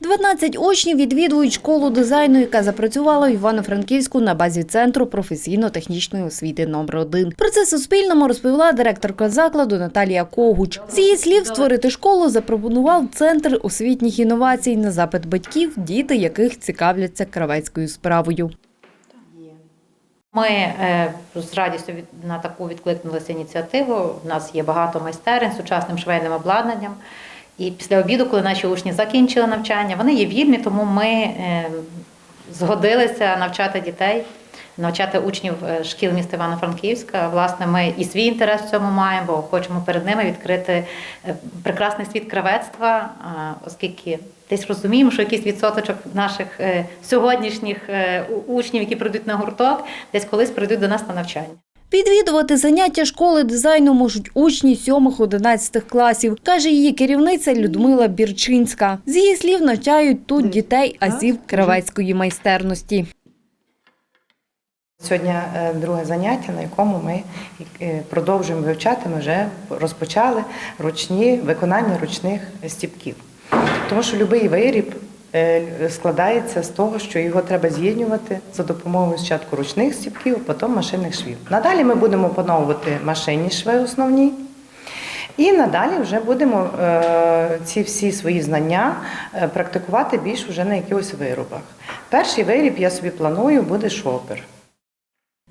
12 учнів відвідують школу дизайну, яка запрацювала в Івано-Франківську на базі центру професійно-технічної освіти номер 1 Про це Суспільному розповіла директорка закладу Наталія Когуч. З її слів, створити школу запропонував центр освітніх інновацій на запит батьків, діти яких цікавляться кравецькою справою. Ми е, з радістю на таку відкликнулися ініціативу. У нас є багато майстерень з сучасним швейним обладнанням. І після обіду, коли наші учні закінчили навчання, вони є вільні, тому ми е, згодилися навчати дітей, навчати учнів е, шкіл міста Івано-Франківська. Власне, ми і свій інтерес в цьому маємо, бо хочемо перед ними відкрити е, прекрасний світ кравецтва, оскільки десь розуміємо, що якийсь відсоточок наших сьогоднішніх учнів, які прийдуть на гурток, десь колись прийдуть до нас на навчання. Відвідувати заняття школи дизайну можуть учні 7-11 класів, каже її керівниця Людмила Бірчинська. З її слів навчають тут дітей азів кравецької майстерності. Сьогодні е, друге заняття, на якому ми е, продовжуємо вивчати. Ми вже розпочали ручні виконання ручних стіпків. Тому що будь-який виріб складається з того, що його треба з'єднувати за допомогою спочатку ручних стіпків, а потім машинних швів. Надалі ми будемо опановувати машинні шви основні. І надалі вже будемо е, ці всі свої знання е, практикувати більш вже на якихось виробах. Перший виріб я собі планую буде шопер.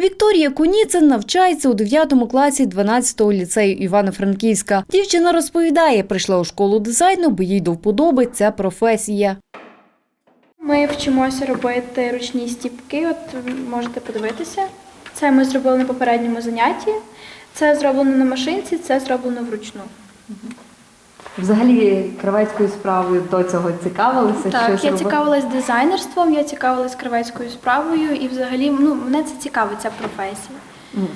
Вікторія Куніцин навчається у 9 класі 12-го ліцею Івано-Франківська. Дівчина розповідає, прийшла у школу дизайну, бо їй до вподоби ця професія. Ми вчимося робити ручні стіпки. От можете подивитися. Це ми зробили на попередньому занятті. Це зроблено на машинці, це зроблено вручну. Взагалі кравецькою справою до цього цікавилися? Так, я цікавилась дизайнерством, я цікавилась кравецькою справою, і взагалі ну, мене це цікавить, ця професія.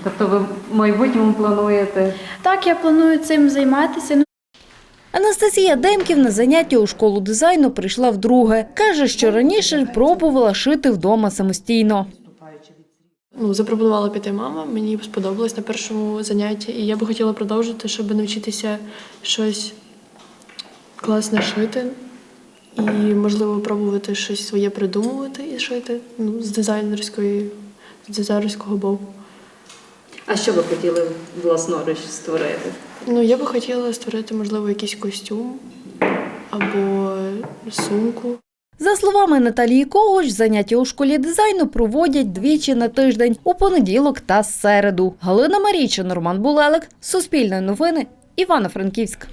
Тобто ви в майбутньому плануєте? Так, я планую цим займатися. Анастасія Демків на заняття у школу дизайну прийшла вдруге. Каже, що раніше пробувала шити вдома самостійно. Ну, запропонувала піти мама, мені сподобалось на першому занятті, і я би хотіла продовжити, щоб навчитися щось класне шити і, можливо, пробувати щось своє придумувати і шити ну, з дизайнерської, з дизайнерського боку. А що ви хотіли власноруч створити? Ну, я би хотіла створити, можливо, якийсь костюм або сумку. За словами Наталії Когоч, заняття у школі дизайну проводять двічі на тиждень у понеділок та середу. Галина Марійчин, Роман Булелик, Суспільне новини, Івано-Франківськ.